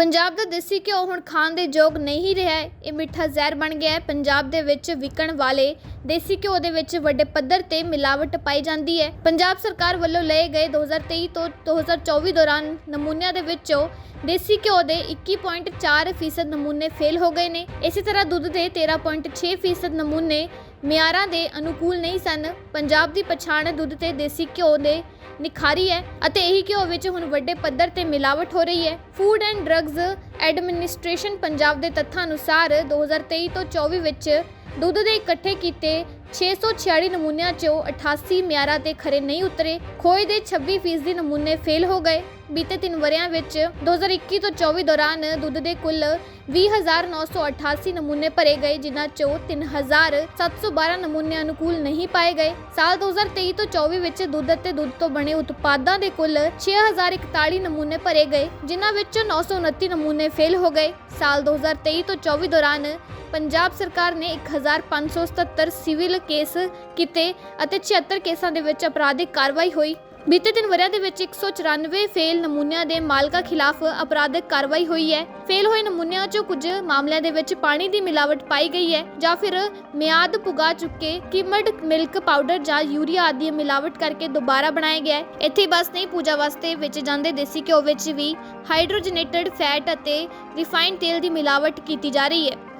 ਪੰਜਾਬ ਦਾ ਦੇਸੀ ਘਿਓ ਹੁਣ ਖਾਣ ਦੇ ਯੋਗ ਨਹੀਂ ਰਿਹਾ ਹੈ। ਇਹ ਮਿੱਠਾ ਜ਼ਹਿਰ ਬਣ ਗਿਆ ਹੈ। ਪੰਜਾਬ ਦੇ ਵਿੱਚ ਵਿਕਣ ਵਾਲੇ ਦੇਸੀ ਘਿਓ ਦੇ ਵਿੱਚ ਵੱਡੇ ਪੱਧਰ ਤੇ ਮਿਲਾਵਟ ਪਾਈ ਜਾਂਦੀ ਹੈ। ਪੰਜਾਬ ਸਰਕਾਰ ਵੱਲੋਂ ਲਏ ਗਏ 2023 ਤੋਂ 2024 ਦੌਰਾਨ ਨਮੂਨਿਆਂ ਦੇ ਵਿੱਚੋਂ ਦੇਸੀ ਘਿਓ ਦੇ 21.4% ਫੀਸਦ ਨਮੂਨੇ ਫੇਲ ਹੋ ਗਏ ਨੇ। ਇਸੇ ਤਰ੍ਹਾਂ ਦੁੱਧ ਦੇ 13.6% ਫੀਸਦ ਨਮੂਨੇ ਮਿਆਰਾਂ ਦੇ ਅਨੁਕੂਲ ਨਹੀਂ ਸਨ। ਪੰਜਾਬ ਦੀ ਪਛਾਣ ਦੁੱਧ ਤੇ ਦੇਸੀ ਘਿਓ ਦੇ ਨਿਖਾਰੀ ਹੈ ਅਤੇ ਇਹੀ ਘਿਓ ਵਿੱਚ ਹੁਣ ਵੱਡੇ ਪੱਧਰ ਤੇ ਮਿਲਾਵਟ ਹੋ ਰਹੀ ਹੈ। Food and drugs administration Punjab ਦੇ ਤੱਥਾਂ ਅਨੁਸਾਰ 2023 ਤੋਂ 24 ਵਿੱਚ ਦੁੱਧ ਦੇ ਇਕੱਠੇ ਕੀਤੇ 646 ਨਮੂਨਿਆਂ ਚੋਂ 88 ਮਿਆਰਾਂ ਤੇ ਖਰੇ ਨਹੀਂ ਉਤਰੇ, ਖੋਏ ਦੇ 26% ਨਮੂਨੇ ਫੇਲ ਹੋ ਗਏ। ਬੀਤੇ 3 ਵਰਿਆਂ ਵਿੱਚ 2021 ਤੋਂ 24 ਦੌਰਾਨ ਦੁੱਧ ਦੇ ਕੁੱਲ 20988 ਨਮੂਨੇ ਭਰੇ ਗਏ, ਜਿਨ੍ਹਾਂ ਚੋਂ 3712 ਨਮੂਨੇ ਅਨੁਕੂਲ ਨਹੀਂ ਪਾਏ ਗਏ। ਸਾਲ 2023 ਤੋਂ 24 ਵਿੱਚ ਦੁੱਧ ਅਤੇ ਦੁੱਧ ਤੋਂ ਬਣੇ ਉਤਪਾਦਾਂ ਦੇ ਕੁੱਲ 6041 ਨਮੂਨੇ ਭਰੇ ਗਏ, ਜਿਨ੍ਹਾਂ ਵਿੱਚੋਂ 929 ਨਮੂਨੇ ਫੇਲ ਹੋ ਗਏ। ਸਾਲ 2023 ਤੋਂ 24 ਦੌਰਾਨ ਪੰਜਾਬ ਸਰਕਾਰ ਨੇ 1577 ਸਿਵਲ ਕੇਸ ਕੀਤੇ ਅਤੇ 76 ਕੇਸਾਂ ਦੇ ਵਿੱਚ ਅਪਰਾਧਿਕ ਕਾਰਵਾਈ ਹੋਈ। ਬੀਤੇ ਦਿਨ ਵਰਿਆਂ ਦੇ ਵਿੱਚ 194 ਫੇਲ ਨਮੂਨਿਆਂ ਦੇ ਮਾਲਕਾਂ ਖਿਲਾਫ ਅਪਰਾਧਿਕ ਕਾਰਵਾਈ ਹੋਈ ਹੈ। ਫੇਲ ਹੋਏ ਨਮੂਨਿਆਂ 'ਚੋਂ ਕੁਝ ਮਾਮਲਿਆਂ ਦੇ ਵਿੱਚ ਪਾਣੀ ਦੀ ਮਿਲਾਵਟ ਪਾਈ ਗਈ ਹੈ ਜਾਂ ਫਿਰ ਮਿਆਦ ਪੁਗਾ ਚੁੱਕੇ ਕਿਮਡ ਮਿਲਕ ਪਾਊਡਰ ਜਾਂ ਯੂਰੀਆ ਆਦਿ ਦੀ ਮਿਲਾਵਟ ਕਰਕੇ ਦੁਬਾਰਾ ਬਣਾਇਆ ਗਿਆ ਹੈ। ਇੱਥੇ ਬਸ ਨਹੀਂ, ਪੂਜਾ ਵਾਸਤੇ ਵੇਚੇ ਜਾਂਦੇ ਦੇਸੀ ਘਿਓ ਵਿੱਚ ਵੀ ਹਾਈਡਰੋਜਨੇਟਡ ਫੈਟ ਅਤੇ ਰਿਫਾਈਨਡ ਤੇਲ ਦੀ ਮਿਲਾਵਟ ਕੀਤੀ ਜਾ ਰਹੀ ਹੈ।